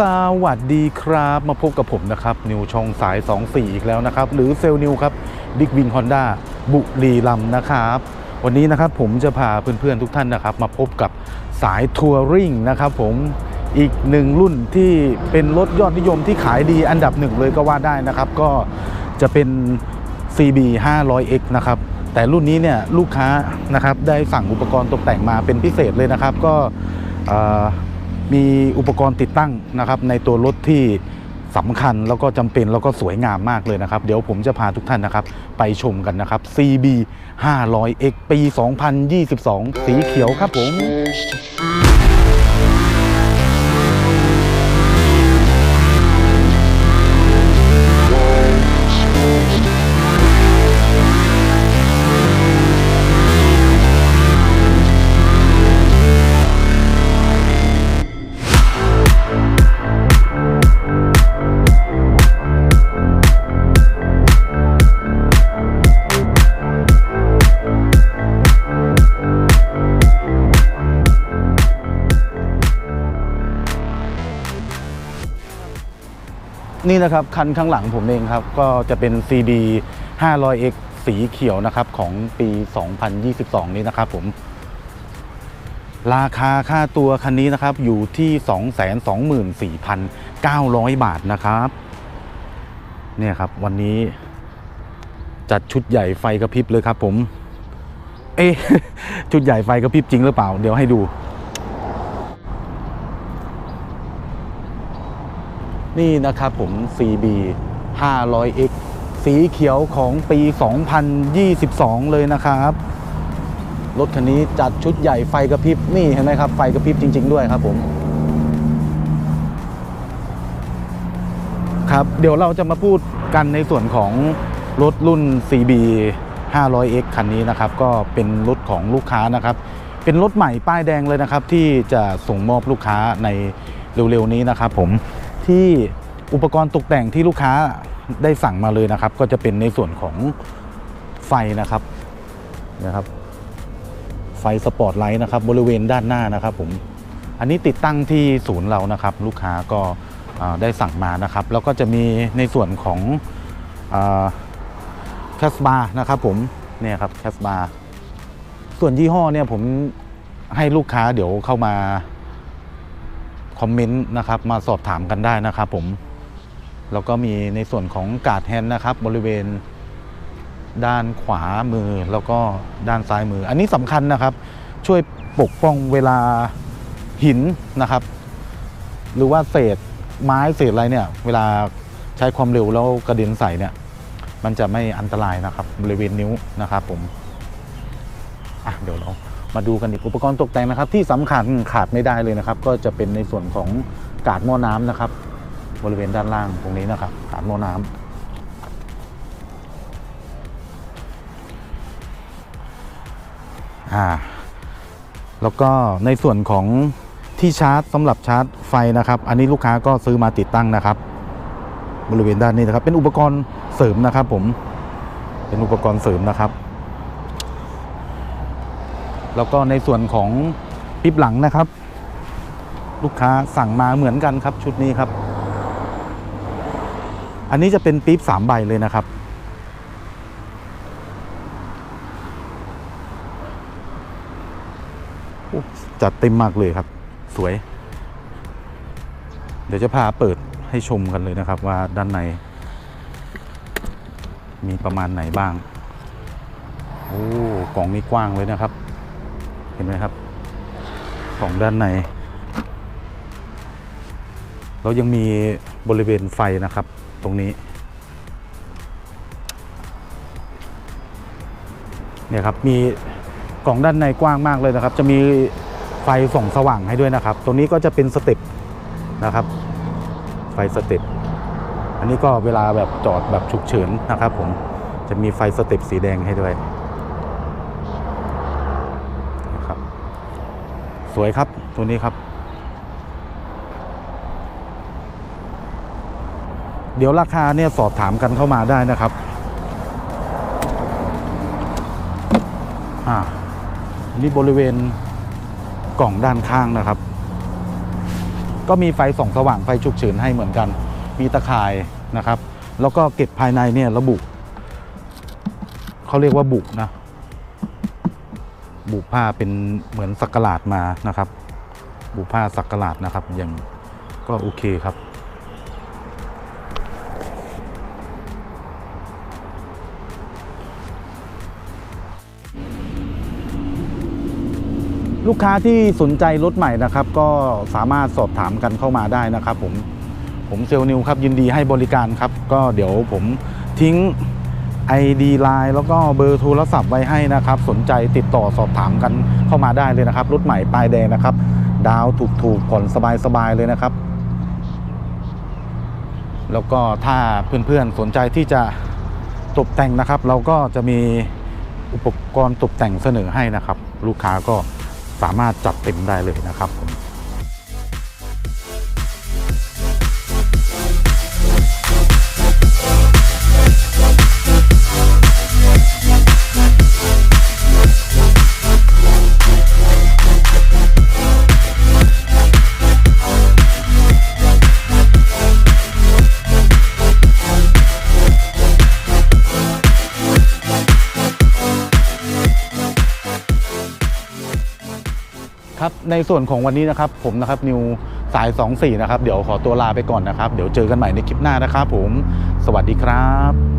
สวัสดีครับมาพบกับผมนะครับ นิวช่องสาย 24 อีกแล้วนะครับ หรือเซลล์นิวครับบิ๊กวิงฮอนด้าบุรีรัมนะครับ วันนี้นะครับผมจะพาเพื่อนๆทุกท่านนะครับ มาพบกับสายทัวริงนะครับผมอีกหนึ่งรุ่นที่เป็นรถยอดนิยมที่ขายดีอันดับหนึ่งเลยก็ว่าได้นะครับ ก็จะเป็น CB 500X นะครับ แต่รุ่นนี้เนี่ยลูกค้านะครับได้สั่งอุปกรณ์ตกแต่งมาเป็นพิเศษเลยนะครับ ก็อ่อ มีอุปกรณ์ติดตั้งนะครับ ในตัวรถที่สำคัญแล้วก็จำเป็นแล้วก็สวยงามมากเลยนะครับ เดี๋ยวผมจะพาทุกท่านนะครับ ไปชมกันนะครับ CB 500X ปี 2022 สีเขียวครับผม นี่นะครับคันข้างหลังผมเองครับ ก็จะเป็น CD 500X สีเขียวนะครับของปี 2022 นี้นะครับผมราคาค่าตัวคันนี้นะครับอยู่ที่ 224,900 บาทนะครับเนี่ยครับวันนี้จัดชุดใหญ่ไฟกระพริบเลยครับผม เอ๊ชุดใหญ่ไฟกระพริบจริงหรือเปล่า เดี๋ยวให้ดู นี่นะครับผม CB 500X สีเขียวของปี 2022 เลยนะครับ รถคันนี้จัดชุดใหญ่ไฟกระพริบนี่เห็นไหมครับ ไฟกระพริบจริง ๆ ด้วยครับผมครับ เดี๋ยวเราจะมาพูดกันในส่วนของรถรุ่น CB 500X คันนี้นะครับ ก็เป็นรถของลูกค้านะครับ เป็นรถใหม่ป้ายแดงเลยนะครับ ที่จะส่งมอบลูกค้าในเร็วๆนี้นะครับผม ที่อุปกรณ์ตกแต่งที่ลูกค้าได้สั่งมาเลยนะครับ ก็จะเป็นในส่วนของไฟนะครับนะครับ ไฟสปอตไลท์นะครับ บริเวณด้านหน้านะครับผมอันนี้ติดตั้งที่ศูนย์เรานะครับ ลูกค้าก็ได้สั่งมานะครับ แล้วก็จะมีในส่วนของแคสบาร์นะครับผมเนี่ยครับแคสบาร์ส่วนยี่ห้อเนี่ยผมให้ลูกค้าเดี๋ยวเข้ามา คอมเมนต์นะครับมาสอบถามกันได้นะครับผม แล้วก็มีในส่วนของกาดแฮนด์นะครับ บริเวณด้านขวามือแล้วก็ด้านซ้ายมือ อันนี้สำคัญนะครับ ช่วยปกป้องเวลาหินนะครับ หรือว่าเศษไม้เศษอะไรเนี่ย เวลาใช้ความเร็วแล้วกระเด็นใส่เนี่ย มันจะไม่อันตรายนะครับ บริเวณนิ้วนะครับผม อะเดี๋ยวเรา มาดูกันอีกอุปกรณ์ตกแต่งนะครับ ที่สำคัญขาดไม่ได้เลยนะครับ ก็จะเป็นในส่วนของกาดหม้อน้ำนะครับ บริเวณด้านล่างตรงนี้นะครับ กาดหม้อน้ำอ่า แล้วก็ในส่วนของที่ชาร์จสำหรับชาร์จไฟนะครับ อันนี้ลูกค้าก็ซื้อมาติดตั้งนะครับ บริเวณด้านนี้นะครับ เป็นอุปกรณ์เสริมนะครับ ผม เป็นอุปกรณ์เสริมนะครับ แล้วก็ในส่วนของปิ๊บหลังนะครับ ลูกค้าสั่งมาเหมือนกันครับชุดนี้ครับ อันนี้จะเป็นปิ๊บสามใบเลยนะครับโอ้จัดเต็มมากเลยครับ สวย เดี๋ยวจะพาเปิดให้ชมกันเลยนะครับว่าด้านใน มีประมาณไหนบ้าง โอ้กล่องนี้กว้างเลยนะครับ เห็นไหมครับ ของด้านในแล้วยังมีบริเวณไฟนะครับ ตรงนี้ เนี่ยครับ มีกล่องด้านในกว้างมากเลยนะครับ จะมีไฟส่องสว่างให้ด้วยนะครับ ตรงนี้ก็จะเป็นสเต็ปนะครับ ไฟสเต็ปอันนี้ก็เวลาแบบจอดแบบฉุกเฉินนะครับผม จะมีไฟสเต็ปสีแดงให้ด้วย นะครับ สวยครับ ตัวนี้ครับ เดี๋ยวราคาเนี่ยสอบถามกันเข้ามาได้นะครับอ่าอันนี่บริเวณกล่องด้านข้างนะครับ ก็มีไฟส่องสว่างไฟฉุกเฉินให้เหมือนกัน มีตะข่ายนะครับ แล้วก็เก็บภายในเนี่ยระบุเขาเรียกว่าบุนะ บุผ้าเป็นเหมือนสักหลาดมานะครับ บุผ้าสักหลาดนะครับอย่างก็โอเคครับ ลูกค้าที่สนใจรถใหม่นะครับ ก็สามารถสอบถามกันเข้ามาได้นะครับ ผมผมเซลล์นิวครับยินดีให้บริการครับ ก็เดี๋ยวผมทิ้ง ID Line แล้วก็เบอร์โทรศัพท์ไว้ให้นะครับ สนใจติดต่อสอบถามกันเข้ามาได้เลยนะครับ รถใหม่ป้ายแดงนะครับ ดาวถูกๆผ่อนสบายๆเลยนะครับ แล้วก็ถ้าเพื่อนๆสนใจที่จะตกแต่งนะครับ เราก็จะมีอุปกรณ์ตกแต่งเสนอให้นะครับ ลูกค้าก็สามารถจัดเต็มได้เลยนะครับผม ครับในส่วนของวันนี้นะครับผมนะครับนิวสาย 24 นะครับ เดี๋ยวขอตัวลาไปก่อนนะครับ เดี๋ยวเจอกันใหม่ในคลิปหน้านะครับผม สวัสดีครับ